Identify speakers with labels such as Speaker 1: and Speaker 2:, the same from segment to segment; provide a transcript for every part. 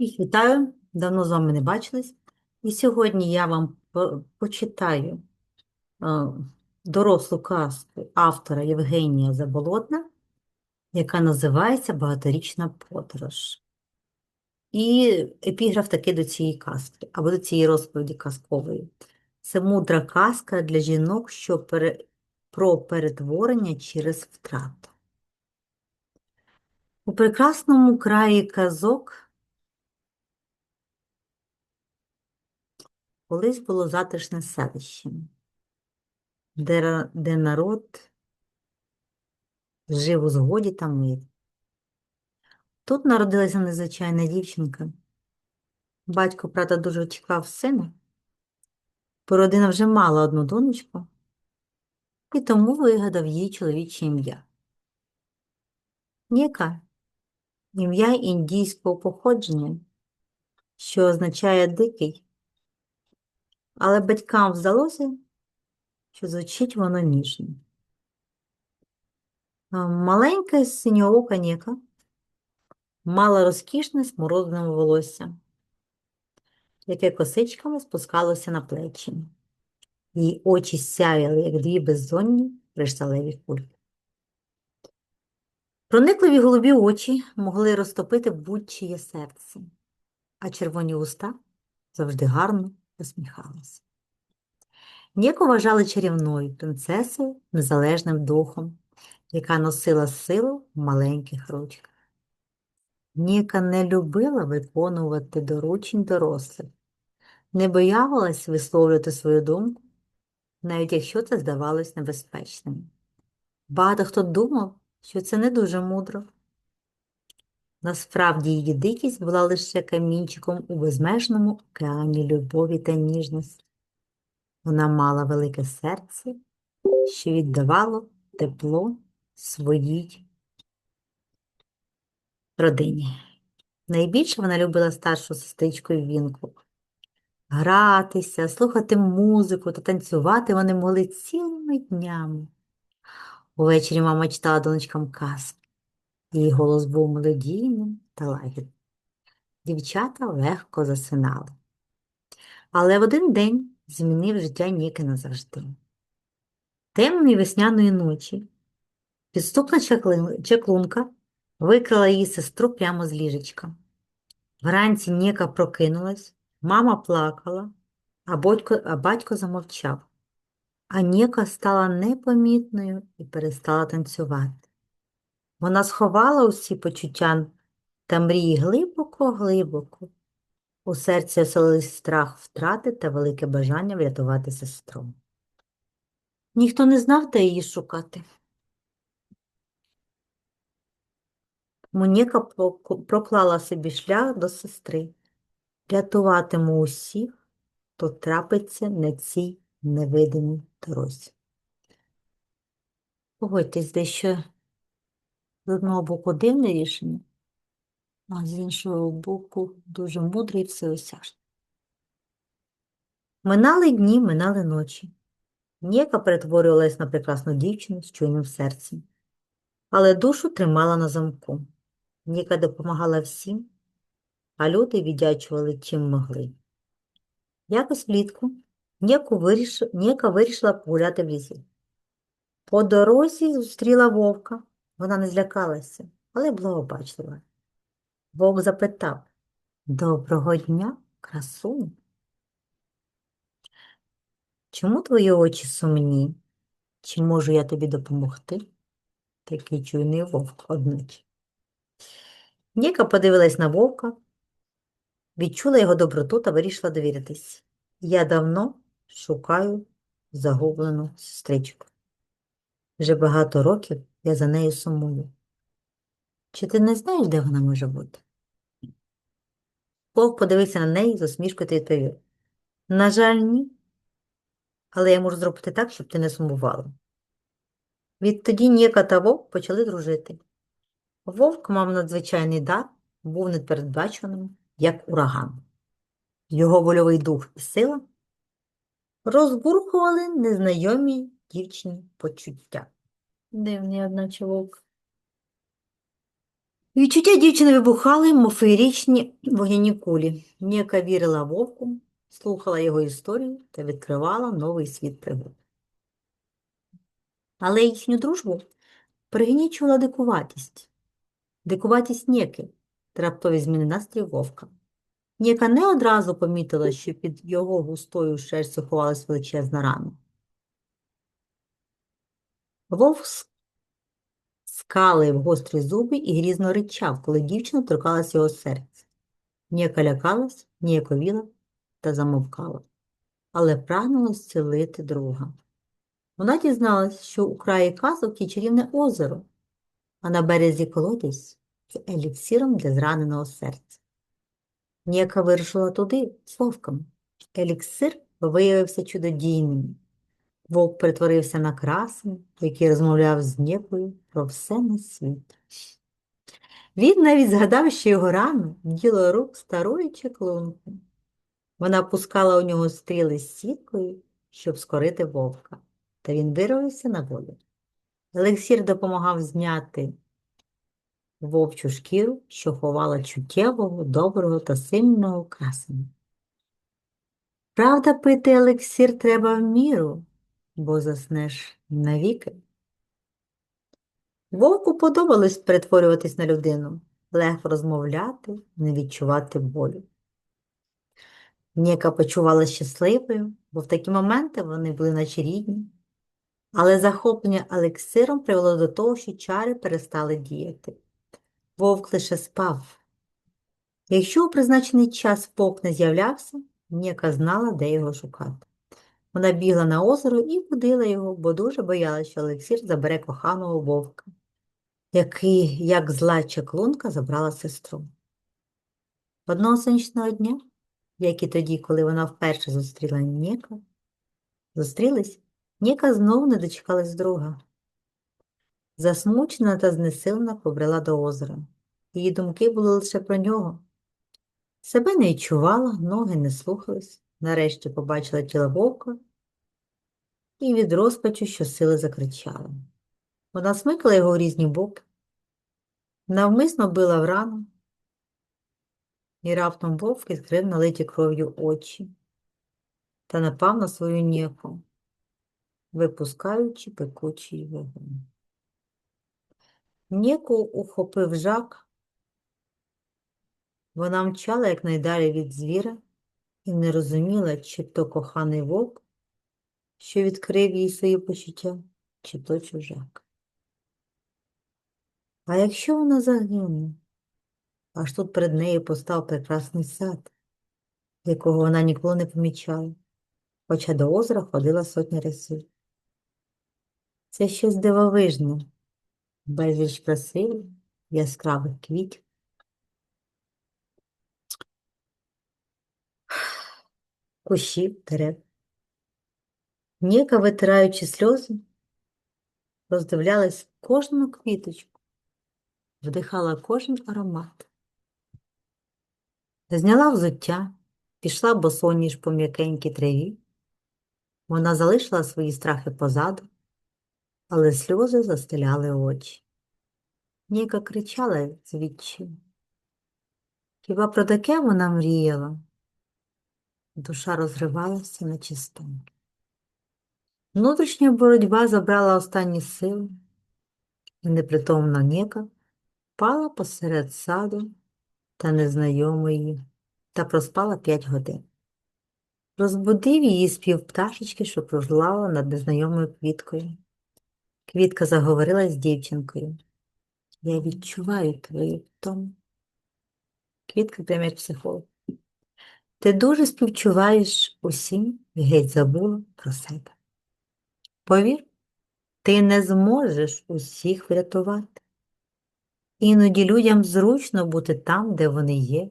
Speaker 1: Всіх вітаю, давно з вами не бачились. І сьогодні я вам почитаю е, дорослу казку автора Євгенія Заболотна, яка називається Багаторічна подорож. І епіграф такий до цієї казки, або до цієї розповіді казкової. Це мудра казка для жінок, що пере... про перетворення через втрату. У прекрасному краї казок Колись було затишне селище, де, де народ жив у згоді та мирі. Тут народилася незвичайна дівчинка. Батько, правда, дуже чекав сина, бо родина вже мала одну донечку, і тому вигадав їй чоловіче ім'я. Ніка ім'я індійського походження, що означає дикий, але батькам здалося, що звучить воно ніжно. Маленька синьоока Ніка мала розкішне смородине волосся, яке косичками спускалося на плечі. Її очі сяяли, як дві беззонні кришталеві кульки. Проникливі голубі очі могли розтопити будь-чиє серце, а червоні уста завжди гарно посміхалися. Ніку вважали чарівною принцесою незалежним духом, яка носила силу в маленьких ручках. Ніка не любила виконувати доручень дорослих, не боялась висловлювати свою думку, навіть якщо це здавалось небезпечним. Багато хто думав, що це не дуже мудро. Насправді її дикість була лише камінчиком у безмежному океані любові та ніжності. Вона мала велике серце, що віддавало тепло своїй родині. Найбільше вона любила старшу сестричку Вінку. Гратися, слухати музику та танцювати вони могли цілими днями. Увечері мама читала донечкам казки. Її голос був мелодійним та лагідним. Дівчата легко засинали. Але в один день змінив життя Ніки назавжди. Темної весняної ночі підступна чаклунка викрала її сестру прямо з ліжечка. Вранці Ніка прокинулась, мама плакала, а батько, а батько замовчав. А Ніка стала непомітною і перестала танцювати. Вона сховала усі почуття та мрії глибоко-глибоко. У серці оселились страх втрати та велике бажання врятувати сестру. Ніхто не знав, де її шукати. Моніка проклала собі шлях до сестри. Рятуватиму усіх, хто трапиться на цій невидимій дорозі. Погодьтесь, дещо з одного боку дивне рішення, а з іншого боку дуже мудре і всеосяжне. Минали дні, минали ночі. Ніяка перетворювалась на прекрасну дівчину з чуйним серцем, але душу тримала на замку. Ніка допомагала всім, а люди віддячували чим могли. Якось влітку Ніку виріш... Ніка вирішила погуляти в лісі. По дорозі зустріла вовка. Вона не злякалася, але була обачлива. Вовк запитав Доброго дня, красуня. Чому твої очі сумні? Чи можу я тобі допомогти? Такий чуйний вовк одначе. Ніка подивилась на вовка, відчула його доброту та вирішила довіритись. Я давно шукаю загублену сестричку. Вже багато років я за нею сумую. Чи ти не знаєш, де вона може бути? Вовк подивився на неї з усмішкою та відповів. На жаль, ні. Але я можу зробити так, щоб ти не сумувала. Відтоді Ніка та Вовк почали дружити. Вовк мав надзвичайний дар, був непередбаченим, як ураган. Його вольовий дух і сила розбурхували незнайомі дівчині почуття. Дивний, одначе вовк. Відчуття дівчини вибухали, мов феєрічні вогняні кулі. Ніяка вірила вовку, слухала його історію та відкривала новий світ пригод. Але їхню дружбу пригнічувала дикуватість. Дикуватість Ніки, та раптові зміни настрою вовка. Ніка не одразу помітила, що під його густою шерстю ховалась величезна рана. Вовк скалив гострі зуби і грізно ричав, коли дівчина торкалась його серця. Ніяка лякалась, ніяковіла та замовкала, але прагнула зцілити друга. Вона дізналась, що у краї казок є чарівне озеро, а на березі колодязь з еліксиром для зраненого серця. Ніяка вирушила туди з вовком. Еліксир виявився чудодійним. Вовк перетворився на красень, який розмовляв з Нєкою про все на світі. Він навіть згадав, що його рано діло рук старої чеклунки. Вона пускала у нього стріли з сіткою, щоб скорити вовка, та він вирвався на волю. Елексір допомагав зняти вовчу шкіру, що ховала чуттєвого, доброго та сильного красення. Правда, пити елексір треба в міру, бо заснеш навіки. Вовку подобалось перетворюватись на людину, легко розмовляти, не відчувати болю. Ніка почувала щасливою, бо в такі моменти вони були наче рідні. Але захоплення елексиром привело до того, що чари перестали діяти. Вовк лише спав. Якщо у призначений час вовк не з'являвся, Ніка знала, де його шукати. Вона бігла на озеро і будила його, бо дуже боялася, що елексир забере коханого вовка, який, як зла чаклунка, забрала сестру. Одного сонячного дня, як і тоді, коли вона вперше зустріла Ніка, зустрілись, Ніка знову не дочекалась друга. Засмучена та знесилена побрела до озера. Її думки були лише про нього. Себе не відчувала, ноги не слухались. Нарешті побачила тіло вовка і від розпачу щосили закричала. Вона смикала його в різні боки, навмисно била в рану, і раптом вовк відкрив налиті кров'ю очі та напав на свою ніку, випускаючи пекучий вогонь. Ніку ухопив жак. Вона мчала якнайдалі від звіра і не розуміла, чи то коханий вовк, що відкрив їй свої почуття, чи то чужак. А якщо вона загине, аж тут перед нею постав прекрасний сад, якого вона ніколи не помічала, хоча до озера ходила сотні разів. Це щось дивовижне, безліч красивих, яскравих квітів. Кущів, дерев. Ніка, витираючи сльози, роздивлялась кожну квіточку, вдихала кожен аромат. Зняла взуття, пішла босоніж по м'якенькій траві. Вона залишила свої страхи позаду, але сльози застеляли очі. Ніка кричала з відчаю. Хіба про таке вона мріяла? Душа розривалася на чистому. Внутрішня боротьба забрала останні сили, і непритомна Ніка впала посеред саду та незнайомої та проспала п'ять годин. Розбудив її спів пташечки, що кружлала над незнайомою квіткою. Квітка заговорила з дівчинкою. Я відчуваю твою втому. Квітка прямо як психолог. Ти дуже співчуваєш усім геть забула про себе. Повір, ти не зможеш усіх врятувати. Іноді людям зручно бути там, де вони є,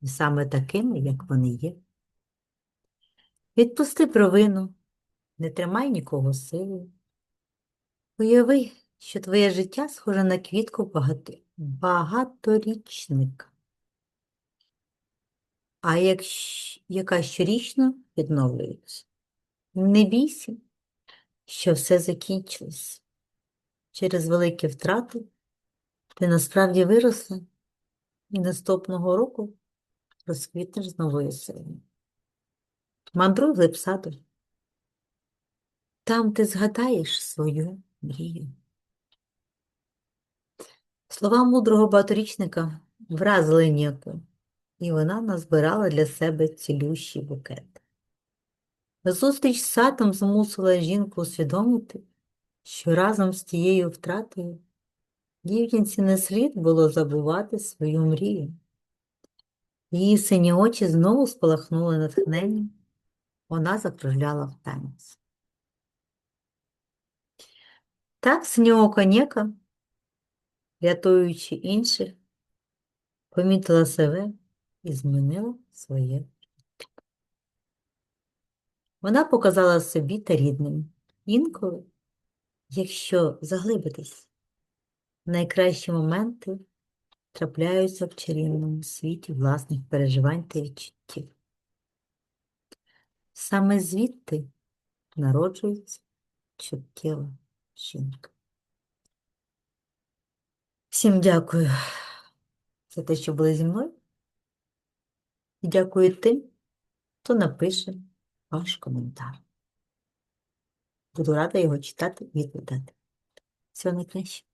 Speaker 1: і саме такими, як вони є. Відпусти провину, не тримай нікого силою. Уяви, що твоє життя схоже на квітку багато... багаторічника а як, яка щорічно відновлюється. Не бійся, що все закінчилось. Через великі втрати Ти насправді виросла і наступного року розквітнеш з новою силою. Мандруй глиб саду. Там ти згадаєш свою мрію. Слова мудрого багаторічника вразили Ніку, і вона назбирала для себе цілющий букет. Зустріч з садом змусила жінку усвідомити, що разом з тією втратою дівчинці не слід було забувати свою мрію. Її сині очі знову спалахнули натхненням, вона закружляла в танець. Так синього коняка, рятуючи інших, помітила себе і змінила своє життя. Вона показала собі та рідним. Інколи, якщо заглибитись, найкращі моменти трапляються в чарівному світі власних переживань та відчуттів. Саме звідти народжується чуттєва жінка. Всім дякую за те, що були зі мною. Дякую тим, хто напише ваш коментар. Буду рада його читати і відповідати. Всього найкраще.